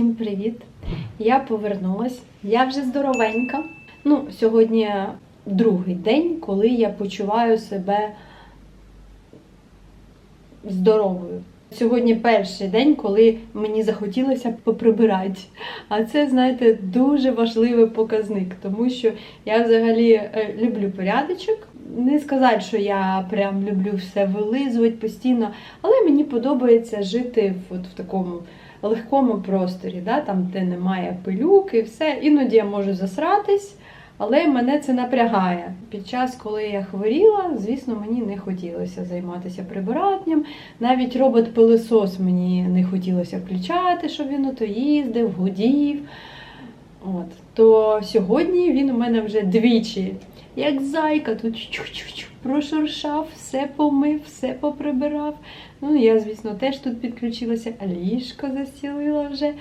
Всім привіт! Я повернулась. Я вже здоровенька. Ну, сьогодні другий день, коли я почуваю себе здоровою. Сьогодні перший день, коли мені захотілося поприбирати. А це, знаєте, дуже важливий показник, тому що я взагалі е, люблю порядочок. Не сказати, що я прям люблю все вилизувати постійно, але мені подобається жити от в такому легкому просторі, да, там, де немає пилюки, все. Іноді я можу засратись, але мене це напрягає. Під час, коли я хворіла, звісно, мені не хотілося займатися прибиранням. Навіть робот-пилисос мені не хотілося включати, щоб він ото їздив, гудів. От. То сьогодні він у мене вже двічі, як зайка, тут чу-чу-чу, прошуршав, все помив, все поприбирав. Ну, я, звісно, теж тут підключилася, а ліжко застілила вже.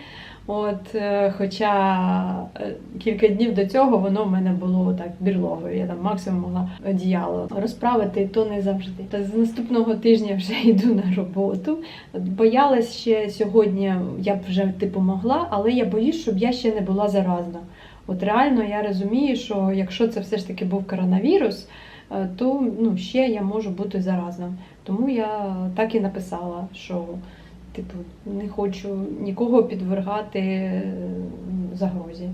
От, е, хоча е, кілька днів до цього воно в мене було так бірлогою. Я там максимум могла одіяло розправити, то не завжди. Та з наступного тижня вже йду на роботу. Боялась ще сьогодні, я б вже типу могла, але я боюсь, щоб я ще не була заразна. От реально я розумію, що якщо це все ж таки був коронавірус, е, то ну, ще я можу бути заразна. Тому я так і написала, що типу не хочу нікого підвергати е, загрозі.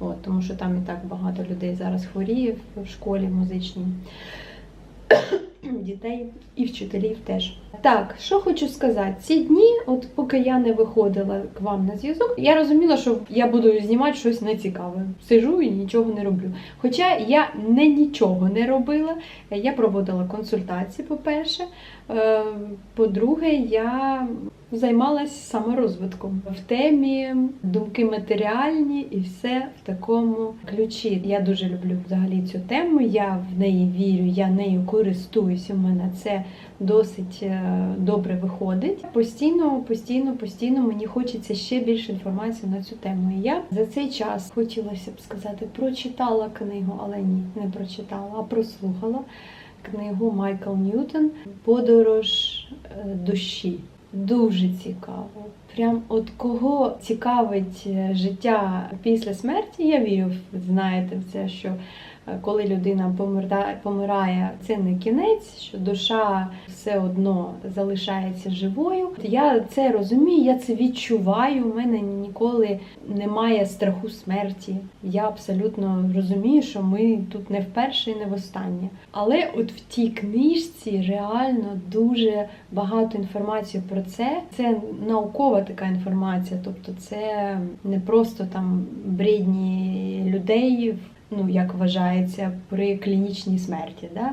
От, тому що там і так багато людей зараз хворіє в школі музичній. Дітей і вчителів теж. Так, що хочу сказати, ці дні, от поки я не виходила к вам на зв'язок, я розуміла, що я буду знімати щось нецікаве. Сижу і нічого не роблю. Хоча я не нічого не робила. Я проводила консультації, по-перше. Е, По-друге, я займалась саморозвитком в темі думки матеріальні і все в такому ключі. Я дуже люблю взагалі цю тему. Я в неї вірю, я нею користуюсь. У мене це досить е, добре виходить. Постійно, постійно, постійно мені хочеться ще більше інформації на цю тему. І я за цей час хотілося б сказати, прочитала книгу, але ні, не прочитала, а прослухала книгу Майкл Ньютон Подорож е, душі. Дуже цікаво. Прям от кого цікавить е, життя після смерті, я вірю, знаєте, в це, що е, коли людина помирає, це не кінець, що душа все одно залишається живою. Я це розумію, я це відчуваю. У мене ніколи немає страху смерті. Я абсолютно розумію, що ми тут не вперше і не востаннє. Але от в тій книжці реально дуже багато інформації про це. Це наукова така інформація, тобто це не просто там бредні людей, ну як вважається, при клінічній смерті. Да?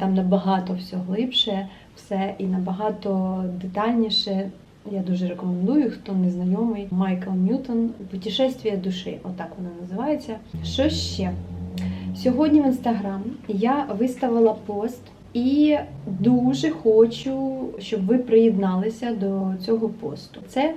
Там набагато все глибше, все і набагато детальніше. Я дуже рекомендую, хто не знайомий. Майкл Ньютон Путешествие душі. Отак воно називається. Що ще? Сьогодні в інстаграм я виставила пост і дуже хочу, щоб ви приєдналися до цього посту. Це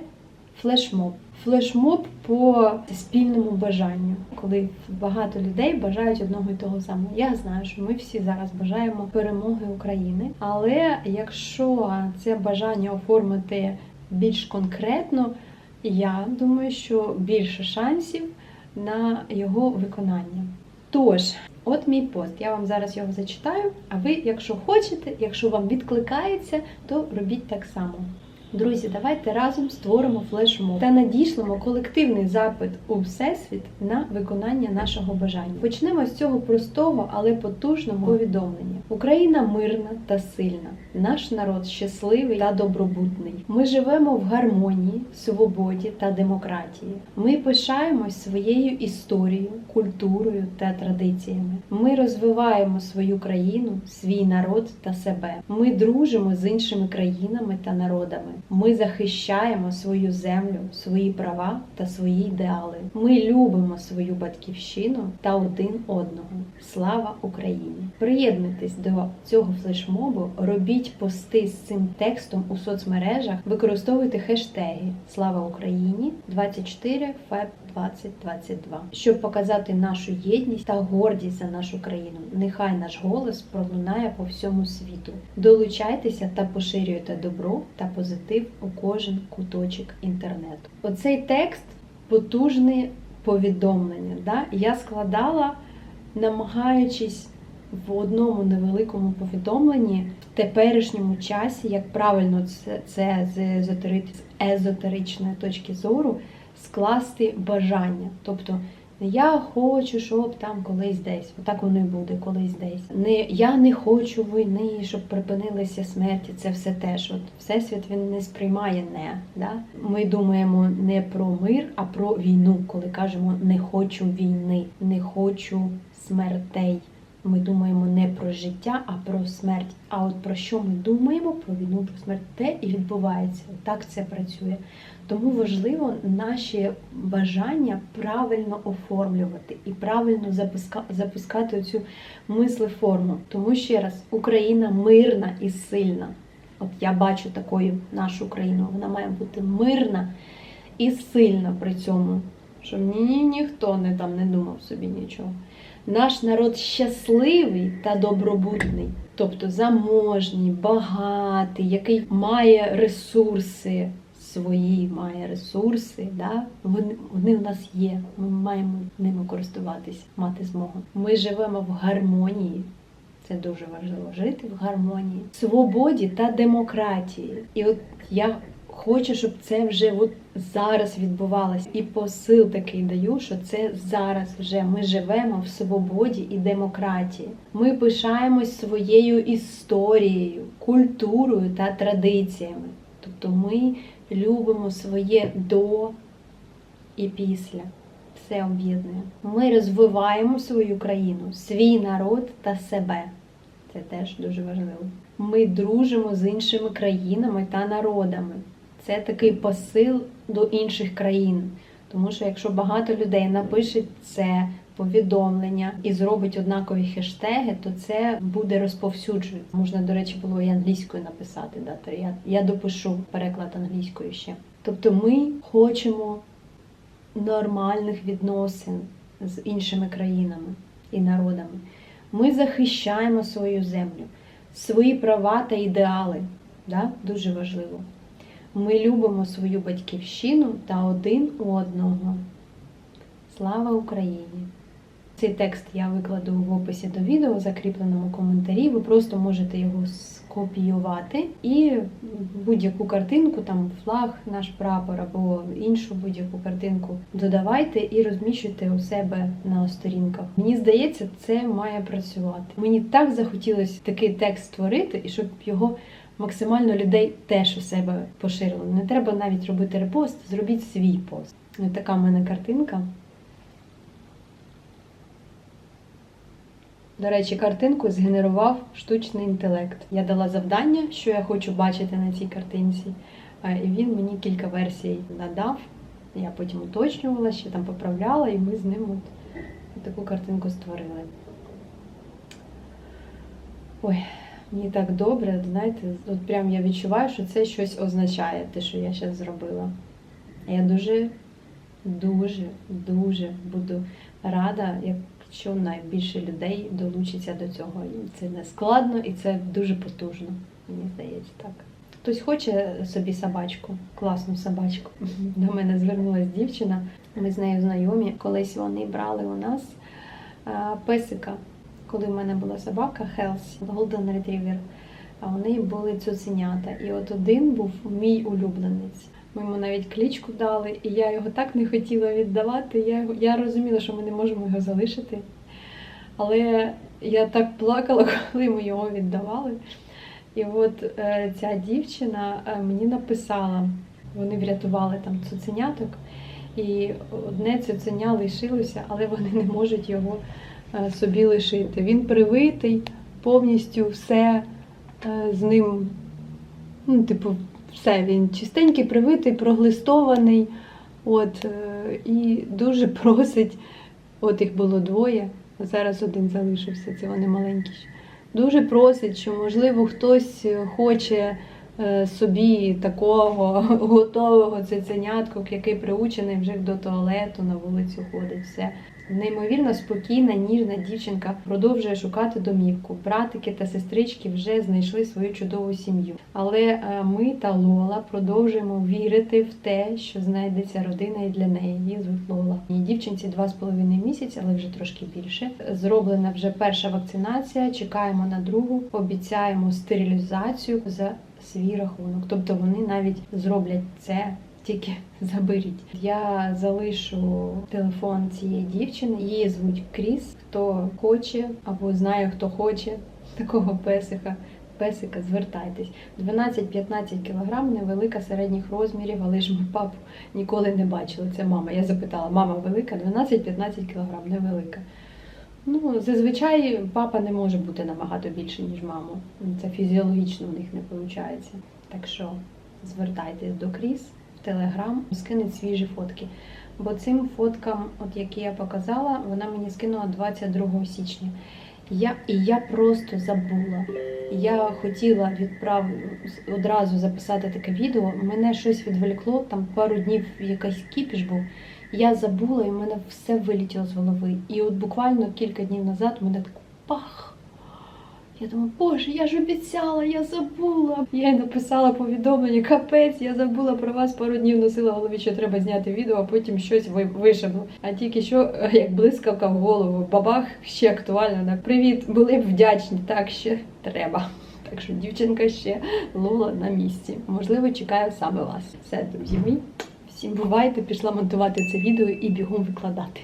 флешмоб. Флешмоб по спільному бажанню, коли багато людей бажають одного і того самого. Я знаю, що ми всі зараз бажаємо перемоги України. Але якщо це бажання оформити більш конкретно, я думаю, що більше шансів на його виконання. Тож, от мій пост. Я вам зараз його зачитаю. А ви, якщо хочете, якщо вам відкликається, то робіть так само. Друзі, давайте разом створимо флешмоб та надішлемо колективний запит у всесвіт на виконання нашого бажання. Почнемо з цього простого, але потужного повідомлення. Україна мирна та сильна. Наш народ щасливий та добробутний. Ми живемо в гармонії, свободі та демократії. Ми пишаємось своєю історією, культурою та традиціями. Ми розвиваємо свою країну, свій народ та себе. Ми дружимо з іншими країнами та народами. Ми захищаємо свою землю, свої права та свої ідеали. Ми любимо свою батьківщину та один одного. Слава Україні! Приєднуйтесь до цього флешмобу, робіть пости з цим текстом у соцмережах, використовуйте хештеги Слава Україні 24 феб 2022. Щоб показати нашу єдність та гордість за нашу країну, нехай наш голос пролунає по всьому світу. Долучайтеся та поширюйте добро та позитив у кожен куточок інтернету. Оцей текст потужне повідомлення. Да? Я складала, намагаючись в одному невеликому повідомленні в теперішньому часі, як правильно це, це з, з езотеричної точки зору скласти бажання. Тобто я хочу, щоб там колись десь, отак воно і буде, колись десь. Не я не хочу війни, щоб припинилися смерті. Це все теж. От всесвіт він не сприймає не. Да? Ми думаємо не про мир, а про війну, коли кажемо не хочу війни, не хочу смертей. Ми думаємо не про життя, а про смерть. А от про що ми думаємо? Про війну, про смерть, те і відбувається. Так це працює. Тому важливо наші бажання правильно оформлювати і правильно запускати цю мислеформу. Тому ще раз, Україна мирна і сильна. От я бачу такою нашу країну. Вона має бути мирна і сильна при цьому, щоб ні, ні, ніхто не там не думав собі нічого. Наш народ щасливий та добробутний, тобто заможній, багатий, який має ресурси свої, має ресурси. Да? Вони, вони у нас є. Ми маємо ними користуватися, мати змогу. Ми живемо в гармонії. Це дуже важливо жити в гармонії, свободі та демократії. І от я хочу, щоб це вже от зараз відбувалося. І посил такий даю, що це зараз вже ми живемо в свободі і демократії. Ми пишаємось своєю історією, культурою та традиціями. Тобто ми любимо своє до і після. Все об'єднує. Ми розвиваємо свою країну, свій народ та себе. Це теж дуже важливо. Ми дружимо з іншими країнами та народами. Це такий посил до інших країн. Тому що якщо багато людей напише це повідомлення і зробить однакові хештеги, то це буде розповсюджуватися. Можна, до речі, було і англійською написати. Да? То я, я допишу переклад англійською ще. Тобто ми хочемо нормальних відносин з іншими країнами і народами. Ми захищаємо свою землю, свої права та ідеали. Да? Дуже важливо. Ми любимо свою батьківщину та один у одного. Слава Україні! Цей текст я викладу в описі до відео, закріпленому коментарі. Ви просто можете його скопіювати і будь-яку картинку, там флаг, наш прапор або іншу будь-яку картинку додавайте і розміщуйте у себе на сторінках. Мені здається, це має працювати. Мені так захотілося такий текст створити, і щоб його максимально людей теж у себе поширило. Не треба навіть робити репост, зробіть свій пост. Ось така в мене картинка. До речі, картинку згенерував штучний інтелект. Я дала завдання, що я хочу бачити на цій картинці, е, і він мені кілька версій надав. Я потім уточнювала, ще там поправляла, і ми з ним от таку картинку створили. Ой, мені так добре, знаєте, от прям я відчуваю, що це щось означає, те, що я зараз зробила. Я дуже, дуже, дуже буду рада, якщо найбільше людей долучиться до цього. І Це не складно і це дуже потужно, мені здається так. Хтось хоче собі собачку, класну собачку. До мене звернулася дівчина, ми з нею знайомі. Колись вони брали у нас песика, коли в мене була собака Хелсі, Golden Retriever, а у неї були цуценята. І от один був мій улюбленець. Ми йому навіть кличку дали, і я його так не хотіла віддавати. Я, я розуміла, що ми не можемо його залишити. Але я так плакала, коли ми його віддавали. І от е, ця дівчина е, мені написала, вони врятували там цуценяток, і одне цуценя лишилося, але вони не можуть його е, собі лишити. Він привитий, повністю все е, з ним, ну, типу, все, він чистенький, привитий, проглистований. От, е, і дуже просить, от їх було двоє, а зараз один залишився, це вони маленькі. Дуже просить, що, можливо, хтось хоче е, собі такого готового цуценятку, який приучений вже до туалету, на вулицю ходить. Все. Неймовірно спокійна, ніжна дівчинка продовжує шукати домівку. Братики та сестрички вже знайшли свою чудову сім'ю. Але е, ми та Лола продовжуємо вірити в те, що знайдеться родина і для неї. Її звуть Лола. Її дівчинці два з половиною місяці, але вже трошки більше. Зроблена вже перша вакцинація. Чекаємо на другу. Обіцяємо стерилізацію за свій рахунок. Тобто вони навіть зроблять це. Тільки заберіть. Я залишу телефон цієї дівчини. Її звуть Кріс. Хто хоче або знає, хто хоче такого песика. Песика, звертайтесь. 12-15 кг, невелика середніх розмірів, але ж ми папу ніколи не бачили. Це мама. Я запитала, мама велика, 12-15 кг, невелика. Ну, зазвичай папа не може бути набагато більше, ніж мама. Це фізіологічно в них не виходить. Так що звертайтесь до Кріс в Телеграм, скинуть свіжі фотки. Бо цим фоткам, от які я показала, вона мені скинула 22 січня. Я, і я просто забула. Я хотіла відправ одразу записати таке відео. Мене щось відволікло, там пару днів якийсь кіпіш був. Я забула, і в мене все вилетіло з голови. І от буквально кілька днів назад мене так пах. Я думаю, боже, я ж обіцяла, я забула. Я їй написала повідомлення, капець, я забула про вас пару днів носила в голові, що треба зняти відео, а потім щось ви- А тільки що, як блискавка в голову, бабах, ще актуально. Так, привіт, були б вдячні. Так, ще треба. Так що дівчинка ще лола на місці. Можливо, чекаю саме вас. Все, друзі мої. Всім бувайте, пішла монтувати це відео і бігом викладати.